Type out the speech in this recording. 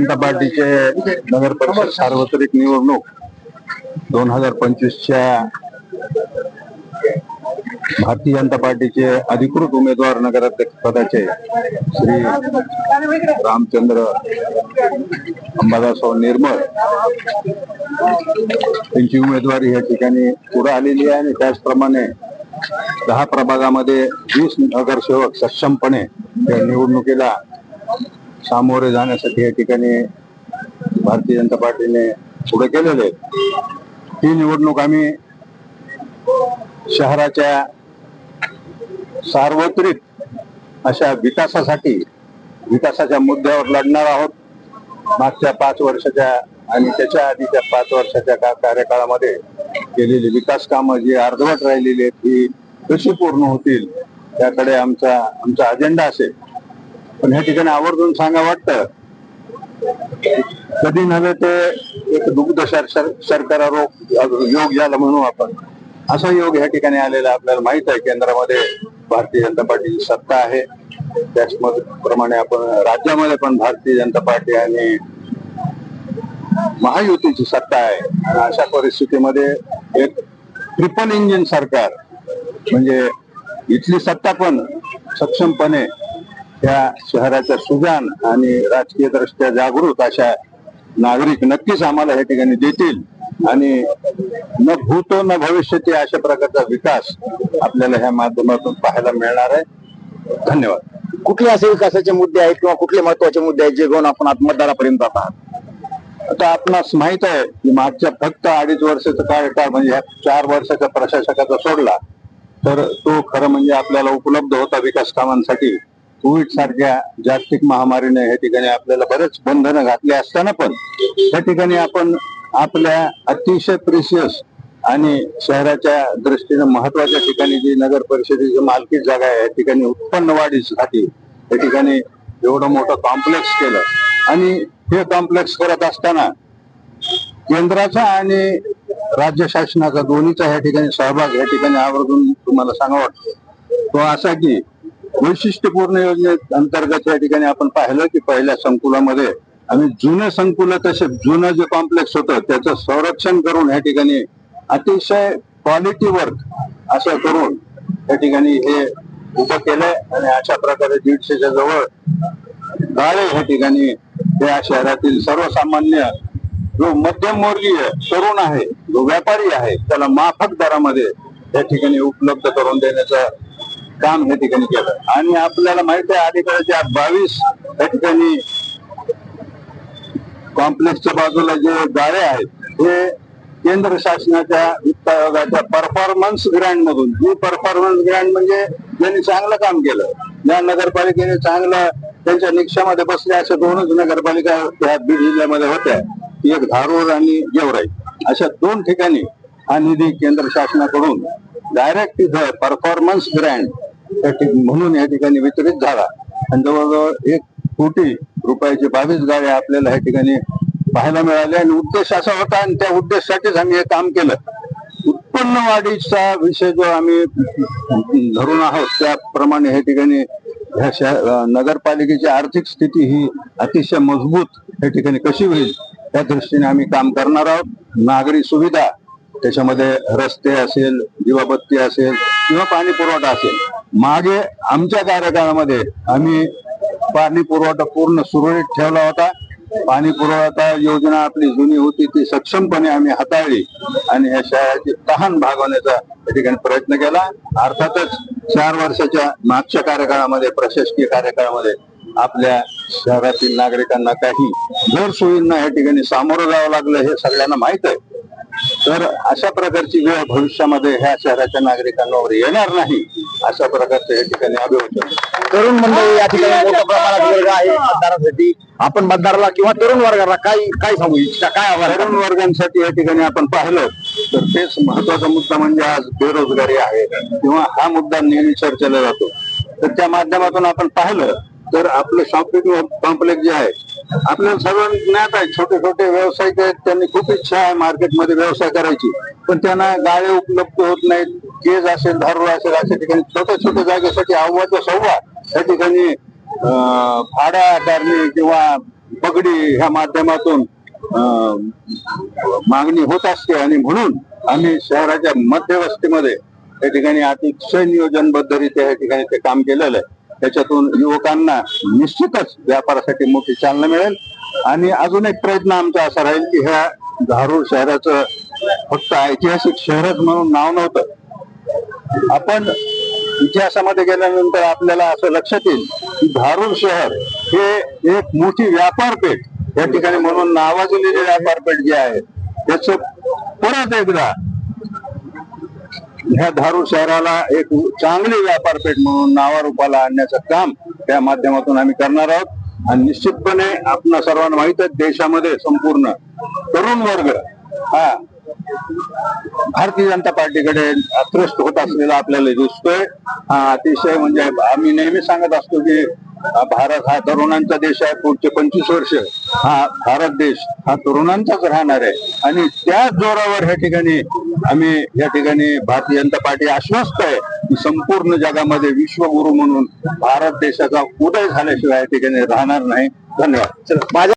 जनता पार्टीचे नगर परिषद सार्वत्रिक निवडणूक दोन हजार पंचवीसच्या भारतीय जनता पार्टीचे अधिकृत उमेदवार नगराध्यक्ष पदाचे श्री रामचंद्र अंबादासराव निर्मळ त्यांची उमेदवारी या ठिकाणी पुढे आलेली आहे आणि त्याचप्रमाणे दहा प्रभागामध्ये वीस नगरसेवक सक्षमपणे या निवडणुकीला सामोरे जाण्यासाठी या ठिकाणी भारतीय जनता पार्टीने पुढे केलेले ही निवडणूक आम्ही शहराच्या सार्वत्रिक अशा विकासासाठी विकासाच्या मुद्द्यावर लढणार आहोत. मागच्या पाच वर्षाच्या आणि त्याच्या आधीच्या पाच वर्षाच्या का कार्यकाळामध्ये केलेली विकास कामं जी अर्धवट राहिलेली आहेत ही कशी पूर्ण होतील त्याकडे आमचा आमचा अजेंडा असेल. पण ह्या ठिकाणी आवर्जून सांगा वाटतं. कधी नव्हे ते एक दुग्ध शर- शर्करा रोग योग ज्याला म्हणू आपण. असा योग ह्या ठिकाणी आलेला आपल्याला माहीत आहे केंद्रामध्ये भारतीय जनता पार्टीची सत्ता आहे. त्याचप्रमाणे आपण राज्यामध्ये पण भारतीय जनता पार्टी आणि महायुतीची सत्ता आहे. आणि अशा परिस्थितीमध्ये एक ट्रिपल इंजिन सरकार म्हणजे इथली सत्ता पण सक्षमपणे त्या शहराच्या सुजान आणि राजकीय दृष्ट्या जागृत अशा नागरिक नक्कीच आम्हाला या ठिकाणी देतील. आणि न भूतो न भविष्यती अशा प्रकारचा विकास आपल्याला ह्या माध्यमातून पाहायला मिळणार आहे. धन्यवाद. कुठले असे विकासाचे मुद्दे आहेत किंवा कुठले महत्त्वाचे मुद्दे आहेत जे घेऊन आपण मतदारापर्यंत जात आहात? आता आपणास माहीत आहे की मागच्या फक्त अडीच वर्षाचा कार्यकाळ म्हणजे ह्या चार वर्षाच्या प्रशासकाचा सोडला तर तो खरं म्हणजे आपल्याला उपलब्ध होता विकास कामांसाठी. कोविड सारख्या जागतिक महामारीने या ठिकाणी आपल्याला बरेच बंधनं घातली असताना पण त्या ठिकाणी आपण आपल्या अतिशय प्रिशियस आणि शहराच्या दृष्टीने महत्त्वाच्या ठिकाणी जी नगर परिषदेची मालकी जागा आहे या ठिकाणी उत्पन्न वाढीसाठी या ठिकाणी एवढं मोठं कॉम्प्लेक्स केलं. आणि हे कॉम्प्लेक्स करत असताना केंद्राचा आणि राज्य शासनाचा दोन्हीचा या ठिकाणी सहभाग या ठिकाणी आवर्जून तुम्हाला सांगा वाटतो. तो असा की वैशिष्ट्यपूर्ण योजने अंतर्गत या ठिकाणी आपण पाहिलं की पहिल्या संकुलामध्ये आम्ही जुनं संकुल तसे जुनं जे कॉम्प्लेक्स होतं त्याचं संरक्षण करून या ठिकाणी अतिशय क्वालिटी वर्क असं करून या ठिकाणी हे उभं केलंय आणि अशा प्रकारे दीडशेच्या जवळ गाळे या ठिकाणी या शहरातील सर्वसामान्य जो मध्यमवर्गीय तरुण आहे जो व्यापारी आहे त्याला माफक दरामध्ये या ठिकाणी उपलब्ध करून देण्याचा काम या ठिकाणी केलं. आणि आपल्याला माहिती आहे अलीकडच्या बावीस या ठिकाणी कॉम्प्लेक्सच्या बाजूला जे गाळे आहेत हे केंद्र शासनाच्या वित्त आयोगाच्या परफॉर्मन्स ग्रँड मधून. ही परफॉर्मन्स ग्रँड म्हणजे ज्यांनी चांगलं काम केलं. ज्या नगरपालिकेने चांगलं त्यांच्या निक्षामध्ये बसले अशा दोनच नगरपालिका त्या बीड जिल्ह्यामध्ये होत्या. एक धारूर आणि गेवराई. अशा दोन ठिकाणी हा निधी केंद्र शासनाकडून डायरेक्ट तिथं परफॉर्मन्स ग्रँड म्हणून या ठिकाणी वितरित झाला. आणि जवळजवळ एक कोटी रुपयाचे बावीस गाड्या आपल्याला या ठिकाणी पाहायला मिळाल्या आणि उद्देश असा होता आणि त्या उद्देशासाठीच आम्ही हे काम केलं. उत्पन्न वाढीचा विषय जो आम्ही धरून आहोत त्याप्रमाणे या ठिकाणी ह्या शहर नगरपालिकेची आर्थिक स्थिती ही अतिशय मजबूत या ठिकाणी कशी होईल त्या दृष्टीने आम्ही काम करणार आहोत. नागरी सुविधा त्याच्यामध्ये रस्ते असेल दिवाबत्ती असेल किंवा पाणी पुरवठा असेल मागे आमच्या कार्यकाळामध्ये आम्ही पाणी पुरवठा पूर्ण सुरळीत ठेवला होता. पाणी पुरवठा योजना आपली जुनी होती ती सक्षमपणे आम्ही हाताळली आणि या शहराची तहान भागवण्याचा या ठिकाणी प्रयत्न केला. अर्थातच चार वर्षाच्या मागच्या कार्यकाळामध्ये प्रशासकीय कार्यकाळामध्ये आपल्या शहरातील नागरिकांना काही गैरसोयींना या ठिकाणी सामोरं जावं लागलं हे सगळ्यांना माहीत आहे. तर अशा प्रकारची वेळ भविष्यामध्ये ह्या शहराच्या नागरिकांवर येणार नाही अशा प्रकारचं या ठिकाणी अभिवचन. तरुण मंडळी या ठिकाणी मोठ्या प्रमाणात वर्ग आहे. मतदारासाठी आपण मतदाराला किंवा तरुण वर्गाला काय काय सांगू इच्छा काय आव्हान? तरुण वर्गांसाठी या ठिकाणी आपण पाहिलं तर तेच महत्त्वाचा मुद्दा म्हणजे आज बेरोजगारी आहे किंवा हा मुद्दा नेहमी चर्चेला जातो. तर त्या माध्यमातून आपण पाहिलं तर आपलं शॉपिंग कॉम्प्लेक्स जे आहे आपल्याला सर्वांना ज्ञात आहे छोटे छोटे व्यावसायिक आहेत त्यांनी खूप इच्छा आहे मार्केटमध्ये व्यवसाय करायची. पण त्यांना गाळे उपलब्ध होत नाहीत केज असेल धारूळ असेल अशा ठिकाणी छोट्या छोट्या जागेसाठी आव्हाचा सव्वा या ठिकाणी भाड्या भाडा आकारणी किंवा पगडी ह्या माध्यमातून मागणी होत असते. आणि म्हणून आम्ही शहराच्या मध्यवस्तीमध्ये या ठिकाणी अतिशय नियोजनबद्धरित्या या ठिकाणी ते काम केलेलं आहे. त्याच्यातून युवकांना निश्चितच व्यापारासाठी मोठी चालना मिळेल. आणि अजून एक प्रयत्न आमचा असा राहील की ह्या धारूर शहराचं फक्त ऐतिहासिक शहरच म्हणून नाव नव्हतं. आपण इतिहासामध्ये गेल्यानंतर आपल्याला असं लक्षात येईल की धारूर शहर हे एक मोठी व्यापारपेठ या ठिकाणी म्हणून नावाजलेली व्यापारपेठ जी आहे त्याच परत एकदा ह्या धारू शहराला एक चांगली व्यापारपेठ म्हणून नावारूपाला आणण्याचं काम त्या माध्यमातून आम्ही करणार आहोत. आणि निश्चितपणे आपण सर्वांना माहीत आहे देशामध्ये संपूर्ण तरुण वर्ग हा भारतीय जनता पार्टीकडे अत्रस्त होत असलेला आपल्याला दिसतोय. हा अतिशय म्हणजे आम्ही नेहमी सांगत असतो की भारत हा तरुणांचा देश आहे पुढचे पंचवीस वर्ष हा भारत देश हा तरुणांचाच राहणार आहे. आणि त्याच जोरावर ह्या ठिकाणी आम्ही या ठिकाणी भारतीय जनता पार्टी आश्वस्त आहे की संपूर्ण जगामध्ये विश्वगुरु म्हणून भारत देशाचा उदय झाल्याशिवाय या ठिकाणी राहणार नाही. धन्यवाद. माझ्या